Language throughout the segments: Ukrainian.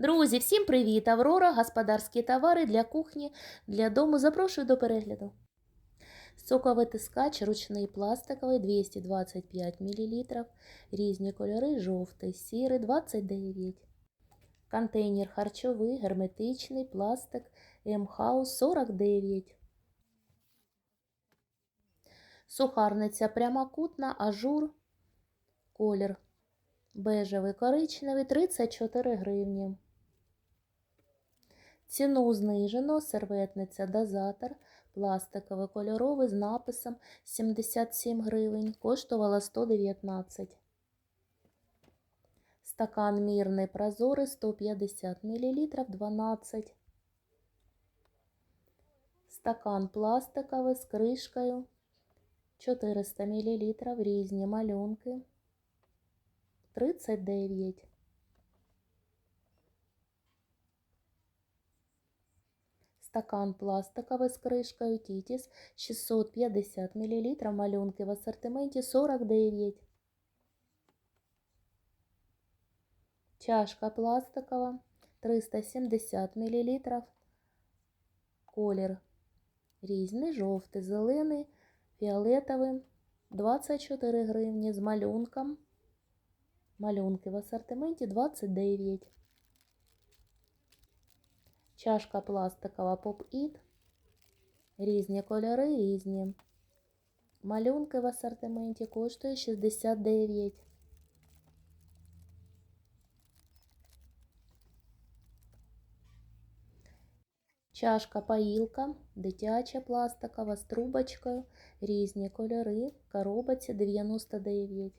Друзі, всім привіт! Аврора, господарські товари для кухні, для дому. Запрошую до перегляду. Соковитискач ручний пластиковий 225 мл. Різні кольори, жовтий, сірий 29. Контейнер харчовий, герметичний, пластик, М-хаус 49. Сухарниця прямокутна, ажур, колір бежевий коричневий 34 гривні. Ціну знижено, серветниця дозатор, пластиковий кольоровий з написом 77 гривень, коштувала 119. Стакан мірний прозорий 150 мл 12. Стакан пластиковий з кришкою 400 мл різні малюнки 39. Стакан пластиковий з кришкою Тітіс 650 мл, малюнки в асортименті 49. Чашка пластикова 370 мл. Колір різний, жовтий, зелений, фіолетовий 24 гривні з малюнком. Малюнки в асортименті 29. Чашка пластикова Pop-It. Різні кольори, різні. Малюнки в асортименті коштує 69. Чашка поїлка, дитяча пластикова з трубочкою, різні кольори, коробці 99.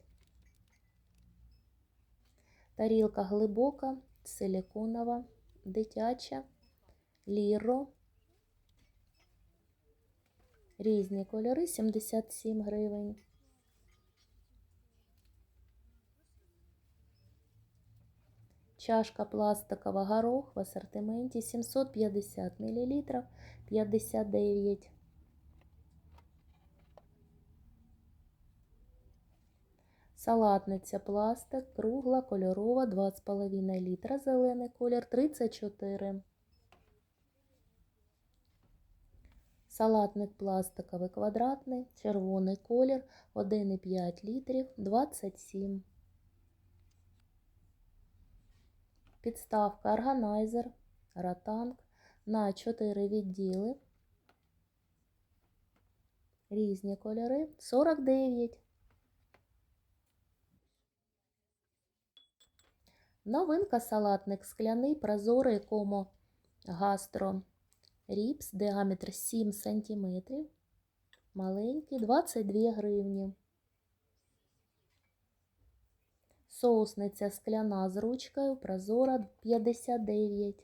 Тарілка глибока, силіконова, дитяча, ліро. Різні кольори 77 гривень. Чашка пластикова горох в асортименті 750 мл 59. Салатниця пластик, кругла, кольорова, 2,5 літра, зелений колір, 34. Салатник пластиковий квадратний, червоний колір, 1,5 літрів, 27. Підставка органайзер, ротанг на 4 відділи. Різні кольори, 49. Новинка салатник скляний, прозорий комо гастро ріпс, діаметр 7 см. Маленький, 22 гривні. Соусниця скляна з ручкою, прозора 59.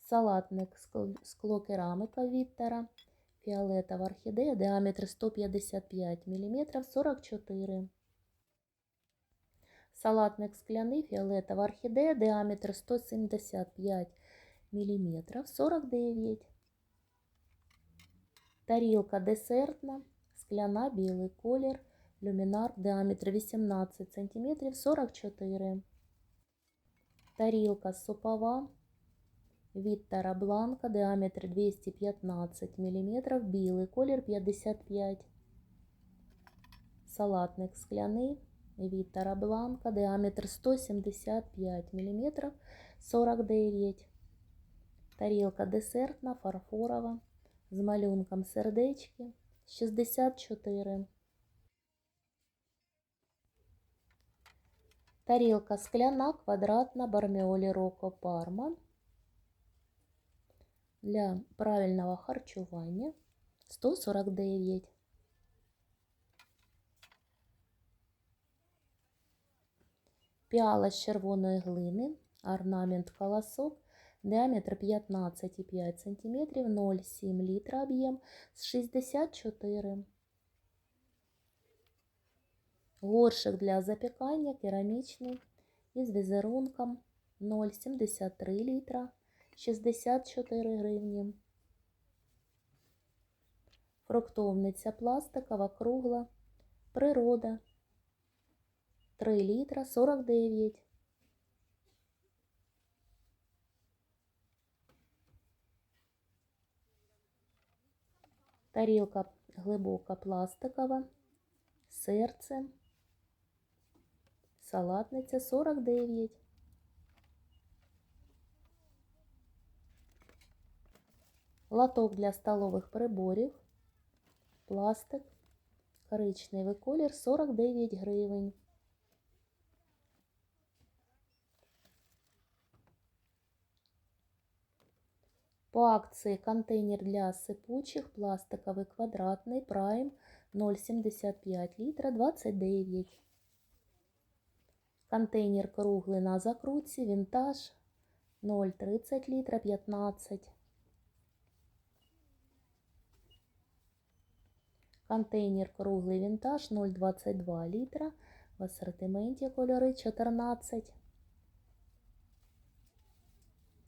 Салатник склокерамика Віттера, фіолетова орхідея, діаметр 155 мм 44 Салатник скляний, фіолетова орхідея, діаметр 175 мм 49. Тарілка десертна, скляна, білий колір, люмінар, діаметр 18 см 44. Тарілка супова, Віттера Бланка, діаметр 215 мм, білий колір 55. Салатник скляний. Вітера Бланка, діаметр 175 мм 49. Тарілка десертна, фарфорова, з малюнком сердечки 64. Тарілка скляна, квадратна, барміолі Роко Парма. Для правильного харчування 149. Піала з червоної глини, орнамент колосок, діаметр 15,5 см, 0,7 літра об'єм з 64. Горшик для запікання керамічний із візерунком 0,73 літра, 64 гривні. Фруктовниця пластикова, кругла, природа 3 літра 49. Тарілка глибока пластикова, серце, салатниця 49. Латок для столових приборів, пластик, коричневий колір 49 гривень. По акції контейнер для сипучих, пластиковий квадратний, прайм 0,75 літра 29. Контейнер круглий на закрутці, вінтаж 0,30 літра 15. Контейнер круглий вінтаж 0,22 літра. В асортименті кольори 14.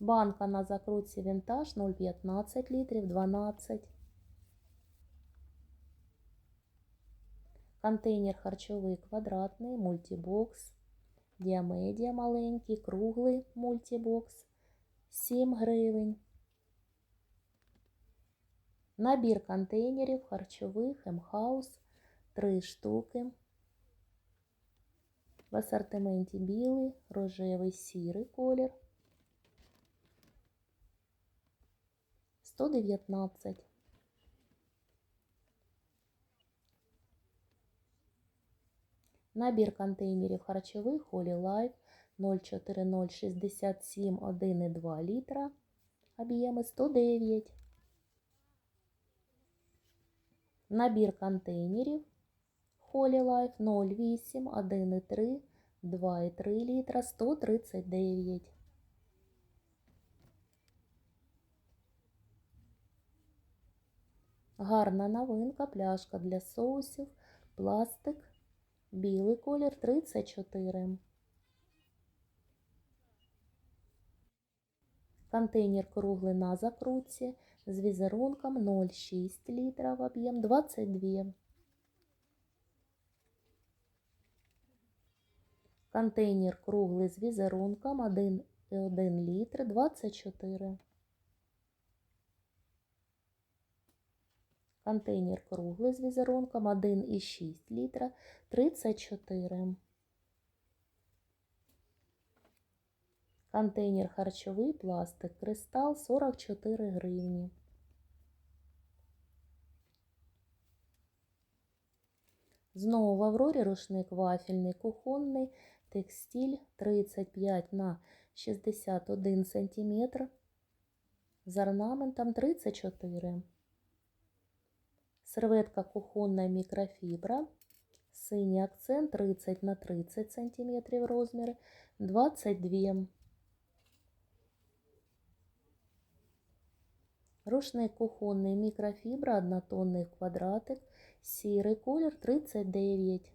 Банка на закрутці вінтаж 0,15 літрів 12. Контейнер харчовий квадратний, мультибокс. Діамедія маленький, круглий мультибокс 7 гривень. Набір контейнерів харчових М-хаус 3 штуки. В асортименті білий, рожевий, сірий колір. 119. Набір контейнерів харчових Holy Life 04067 1,2 літра. Об'єми 109. Набір контейнерів Holy Life 08 1,3 2,3 літра 139. Гарна новинка, пляшка для соусів, пластик, білий колір 34. Контейнер круглий на закрутці з візерунком 0,6 літра в об'єм 22. Контейнер круглий з візерунком 1,1 літр 24. Контейнер круглий з візерунком 1,6 літра 34. Контейнер харчовий пластик кристал 44 гривні. Знову в Аврорі рушник вафельний кухонний, текстиль 35 на 61 см з орнаментом 34 Серветка кухонна мікрофібра. Синій акцент 30 на 30 см розміри 22. Рушник кухонний мікрофібра, однотонний квадратик, сірий колір 39.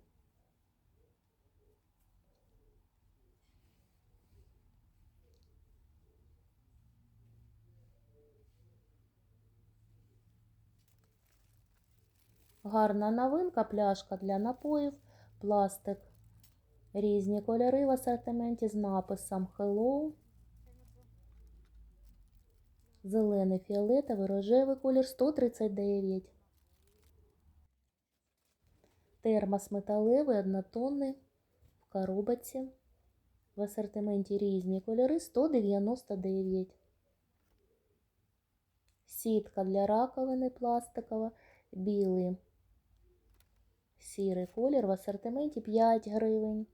Гарна новинка, пляшка для напоїв, пластик. Різні кольори в асортименті з написом Hello. Зелений, фіолетовий, рожевий колір 139. Термос металевий, однотонний в коробці. В асортименті різні кольори 199. Сітка для раковини пластикова, білий, сірий колір в асортименті 5 гривень.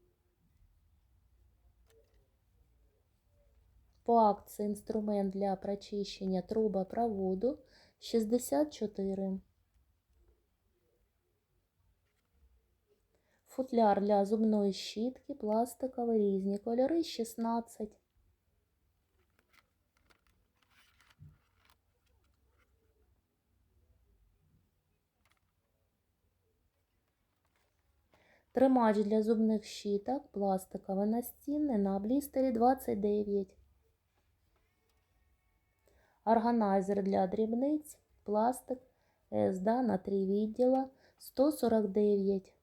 По акції інструмент для прочищення трубопроводу 64. Футляр для зубної щітки пластиковий, різні кольори 16. Тримач для зубних щіток пластиковий настінний на блістері 29. Органайзер для дрібниць, пластик, СДА на 3 відділа 149.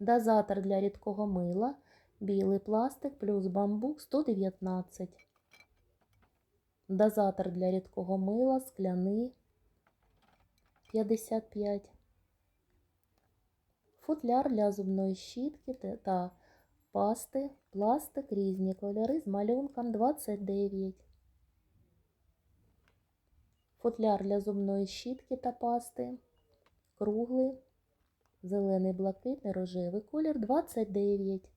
Дозатор для рідкого мила, білий пластик плюс бамбук 119. Дозатор для рідкого мила, скляний 55. Футляр для зубної щітки та- пасти, пластик, різні кольори з малюнком 29. Футляр для зубної щітки та пасти, круглий, зелений, блакитний, рожевий колір 29.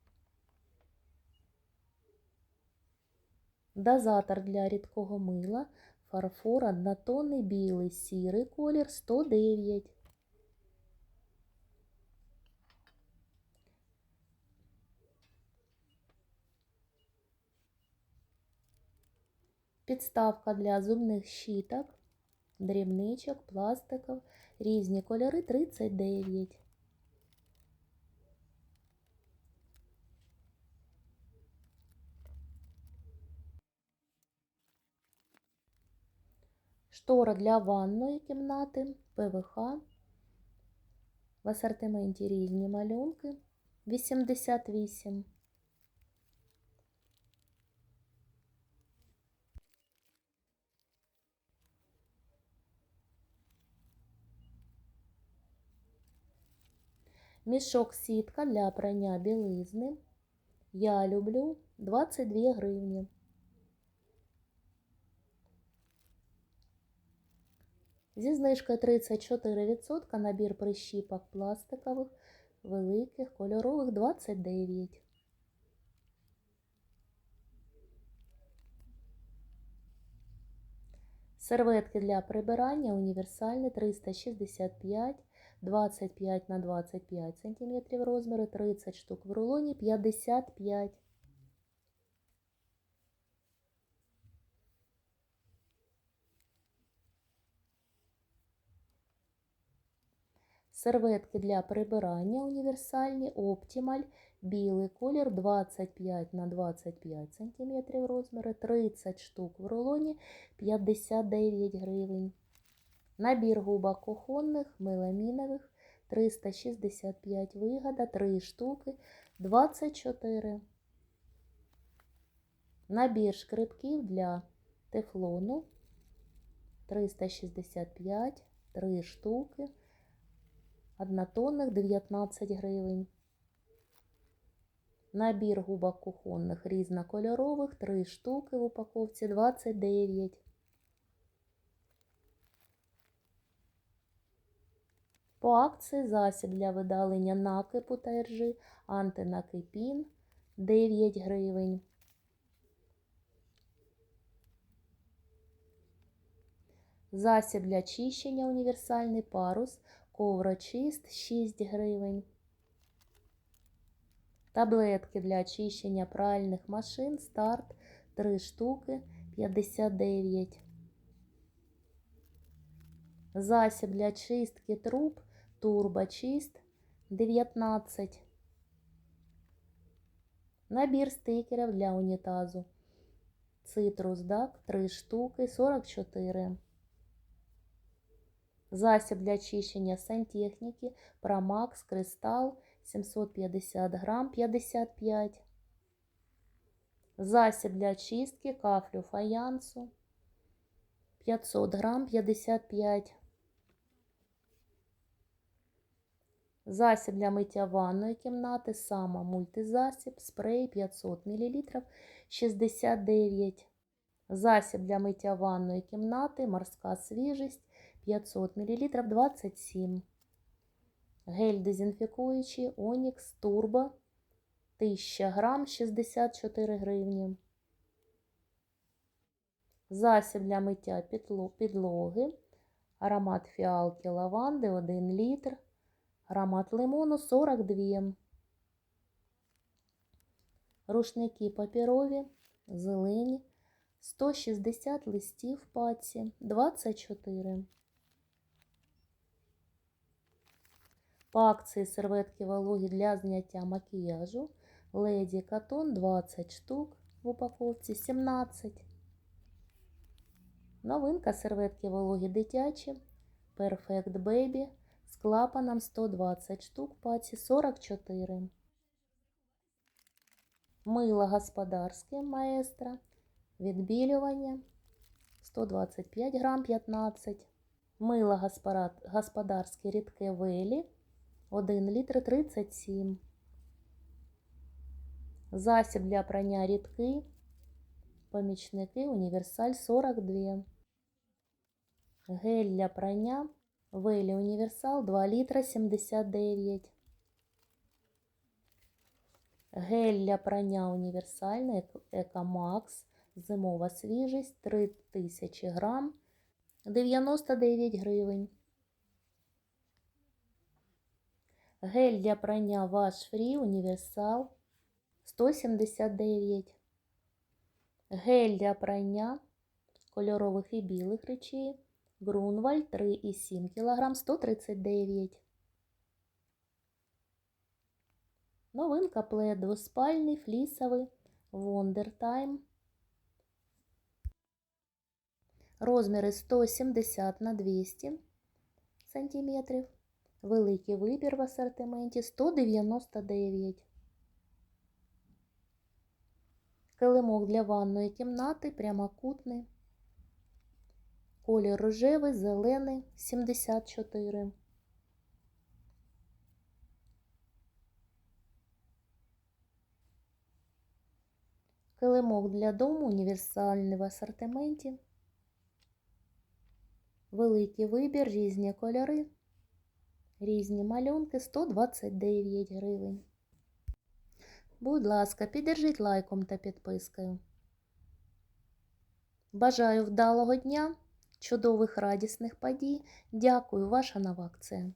Дозатор для рідкого мила, фарфор однотонний білий, сірий колір 109. Підставка для зубних щіток, дрібничок, пластиків, різні кольори 39. Штора для ванної кімнати, ПВХ. В асортименті різні малюнки 88. Мішок сітка для прання білизни. Я люблю 22 гривні. Зі знижкою 34% набір прищіпок пластикових, великих, кольорових 29. Серветки для прибирання універсальні 365, 25 на 25 см розміри, 30 штук в рулоні 55. Серветки для прибирання універсальні Optimal, білий колір 25 на 25 см розміри, 30 штук в рулоні 59 гривень. Набір губок кухонних, меламінових 365 вигода, 3 штуки 24. Набір шкребків для тефлону 365, 3 штуки однотонних 19 гривень. Набір губок кухонних різнокольорових 3 штуки в упаковці 29. По акції засіб для видалення накипу та іржи антинакипін 9 гривень. Засіб для чищення універсальний парус Коврочист 6 гривень. Таблетки для очищення пральних машин старт 3 штуки 59. Засіб для чистки труб Турбочист 19. Набір стикерів для унітазу. Цитрус Дак 3 штуки 44. Засіб для очищення сантехніки Промакс Кристал 750 грам 55. Засіб для очистки кафлю фаянсу 500 грам 55. Засіб для миття ванної кімнати Сама мультизасіб спрей 500 мл 69. Засіб для миття ванної кімнати Морська свіжість 500 мл 27. Гель дезінфікуючий Онікс Турбо 1000 грам 64 гривні. Засіб для миття підлоги. Аромат фіалки лаванди 1 літр. Аромат лимону 42. Рушники папірові, зелені. 160 листів паці 24. По акції серветки вологі для зняття макіяжу Леді Катон 20 штук в упаковці 17. Новинка серветки вологі дитячі Perfect Baby з клапаном 120 штук паці 44. Мило господарське маестро. Відбілювання 125 грам 15. Мило господарське рідке велі 1 літр 37. Засіб для прання рідкий. Помічники універсаль 42. Гель для прання велі універсал 2 літра 79. Гель для прання універсальний Ек- Екомакс. Зимова свіжість 3000 грам 99 гривень. Гель для прання Wash Free Універсал 179. Гель для прання кольорових і білих речей Грунвальд 3,7 кг 139. Новинка плед двоспальний флісовий Time. Розміри 170 на 200 сантиметрів. Великий вибір в асортименті 199. Килимок для ванної кімнати прямокутний. Колір рожевий, зелений 74. Килимок для дому універсальний в асортименті. Великий вибір, різні кольори, різні малюнки 129 гривень. Будь ласка, піддержіть лайком та підпискою. Бажаю вдалого дня, чудових радісних подій. Дякую, ваша нова акція.